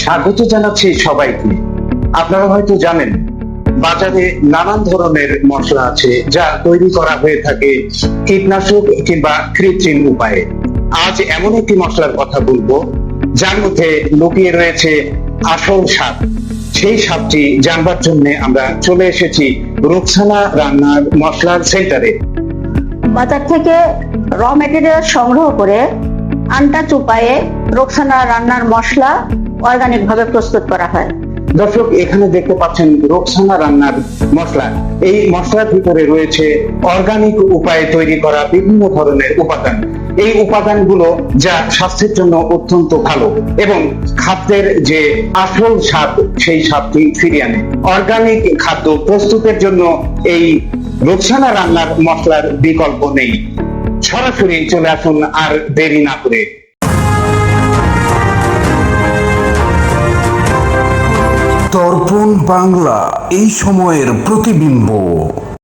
স্বাগত জানাচ্ছি সবাইকে। আপনারা হয়তো জানেন, বাজারে নানান ধরনের মশলা আছে যা তৈরি করা হয়ে থাকে কীটনাশক কিংবা কৃত্রিম উপায়ে। আজ এমন একটি মশলার কথা বলব, যার মধ্যে লুকিয়ে রয়েছে আসল স্বাদ। সেই স্বাদটি জানবার জন্য আমরা চলে এসেছি রোকসানা রান্নার মশলার সেন্টারে। বাজার থেকে র মেটেরিয়াল সংগ্রহ করে আনটা চুপায়ে রোকসানা রান্নার মশলা অর্গানিক ভাবে প্রস্তুত করা হয়। দর্শক, এখানে দেখতে পাচ্ছেন রোকসানা রান্নার মশলা। এই মশলার ভিতরে রয়েছে অর্গানিক উপায়ে তৈরি করা বিভিন্ন ধরনের উপাদান। এই উপাদানগুলো যা স্বাস্থ্যের জন্য অত্যন্ত ভালো এবং খাদ্যের যে আসল স্বাদ, সেই স্বাদটি ফিরিয়ে আনে। অর্গানিক খাদ্য প্রস্তুতের জন্য এই রোকসানা রান্নার মশলার বিকল্প নেই। সরাসরি চলে আসুন আর দেরি না করে। দর্পণ বাংলা এই সময়ের প্রতিবিম্ব।